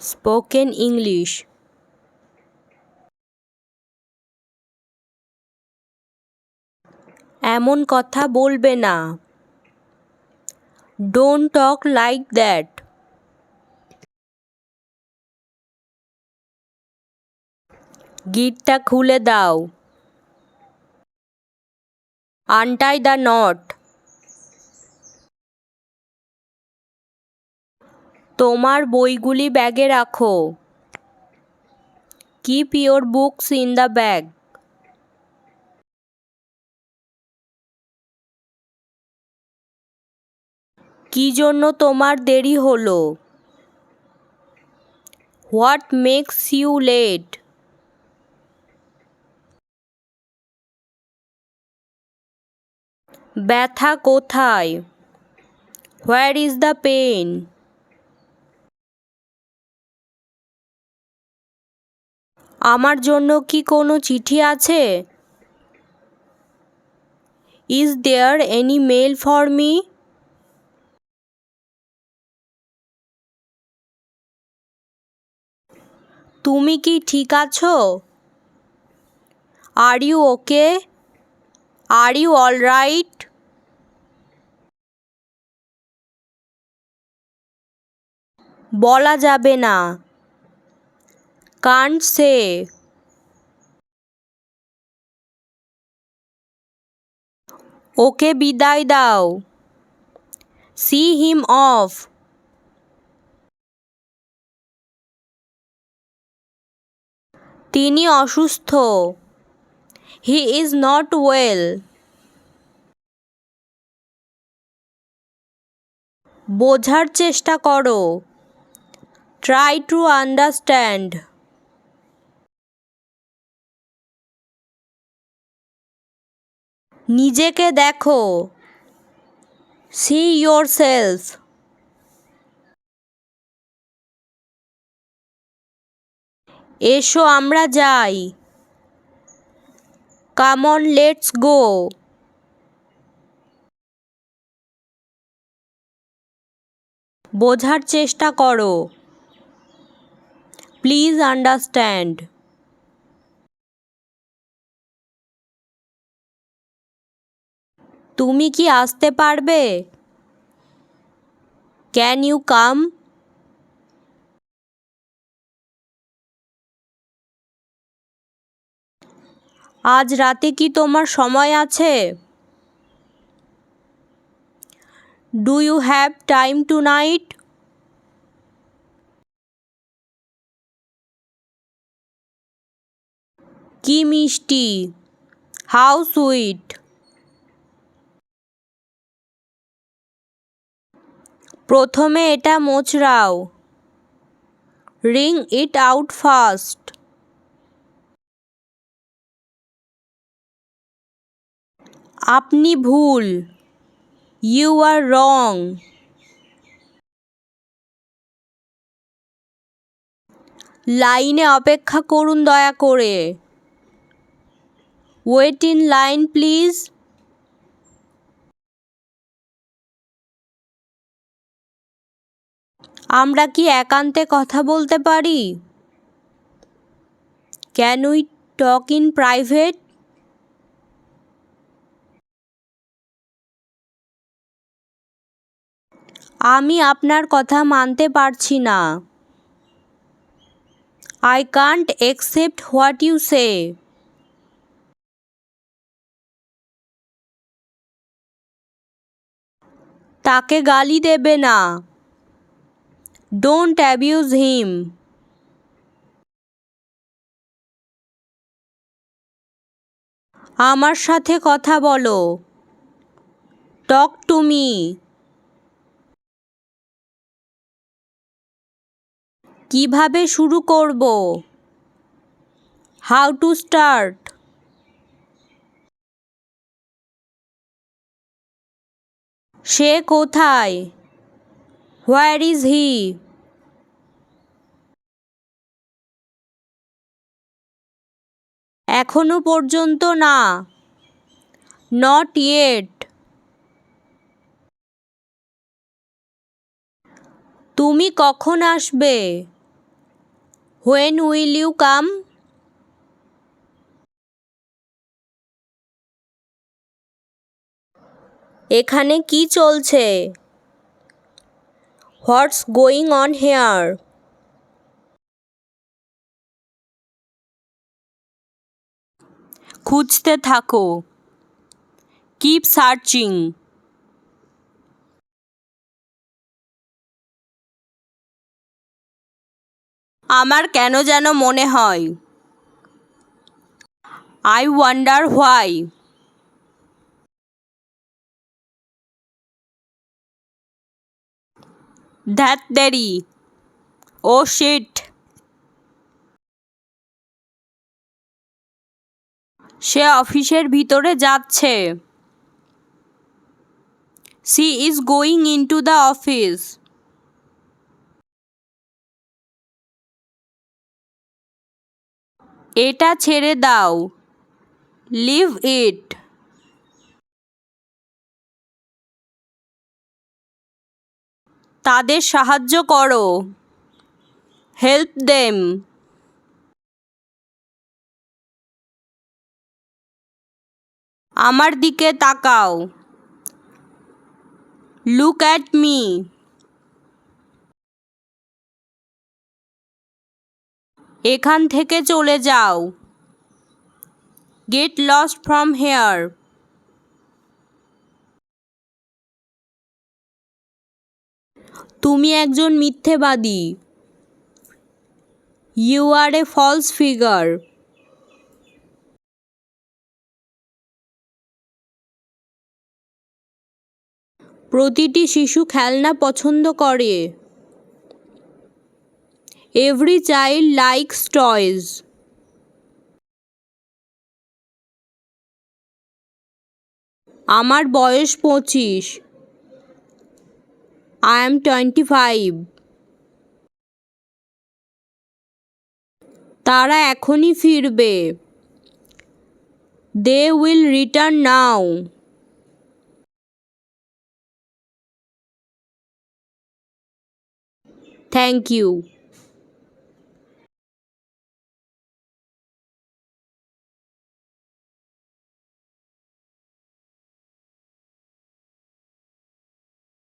Spoken English. এমন কথা বলবে না। ডোন্ট টক লাইক দ্যাট গিটটা খুলে দাও। আনটাই দ্য নট তোমার বইগুলি ব্যাগে রাখো। Keep your books in the bag কি জন্য তোমার দেরি হলো? হোয়াট মেক্স ইউ লেট ব্যথা কোথায়? হোয়ার ইজ দ্য পেন আমার জন্য কি কোনো চিঠি আছে? Is there any mail for me তুমি কি ঠিক আছো? Are you okay are you all right বলা যাবে না। Can't say. ওকে বিদায় দাও। See him off. তিনি অসুস্থ। He is not well. বোঝার চেষ্টা করো। Try to understand. নিজেকে দেখো। সি ইয়োর সেলফ এসো, আমরা যাই। কামন লেটস গো বোঝার চেষ্টা করো। প্লিজ আন্ডারস্ট্যান্ড তুমি কি আসতে পারবে? ক্যান ইউ কাম আজ রাতে কি তোমার সময় আছে? Do you have time tonight কি মিষ্টি। হাউ সুইট প্রথমে এটা মোচড়াও। Wring it out first. আপনি ভুল। You are wrong. লাইনে অপেক্ষা করুন দয়া করে। Wait in line, please. আমরা কি একান্তে কথা বলতে পারি? Can we talk in private আমি আপনার কথা মানতে পারছি না। I can't accept what you say তাকে গালি দেবে না। ডোন্ট অ্যাবিউজ হিম আমার সাথে কথা বলো। টক টু মি কীভাবে শুরু করব? হাউ টু স্টার্ট সে কোথায়? Where is he? এখনও পর্যন্ত না। নট ইয়েট তুমি কখন আসবে? হোয়েন উইল ইউ কাম এখানে কি চলছে? What's going on here? খুঁজতে থাকো। Keep searching. আমার কেন যেন মনে হয়। I wonder why. ধ্যাত দেরি। Oh shit. সে অফিসের ভিতরে যাচ্ছে। She is going into the office. এটা ছেড়ে দাও। Leave it. তাদের সাহায্য করো। হেল্প দেম আমার দিকে তাকাও। লুক অ্যাট মি এখান থেকে চলে যাও। গেট লস্ট ফ্রম হেয়ার তুমি একজন মিথ্যেবাদী। You are a false figure প্রতিটি শিশু খেলনা পছন্দ করে। এভরি চাইল্ড লাইকস টয়েজ আমার বয়স পঁচিশ। আই এম টোয়েন্টি ফাইভ তারা এখনই ফিরবে। They will return now thank you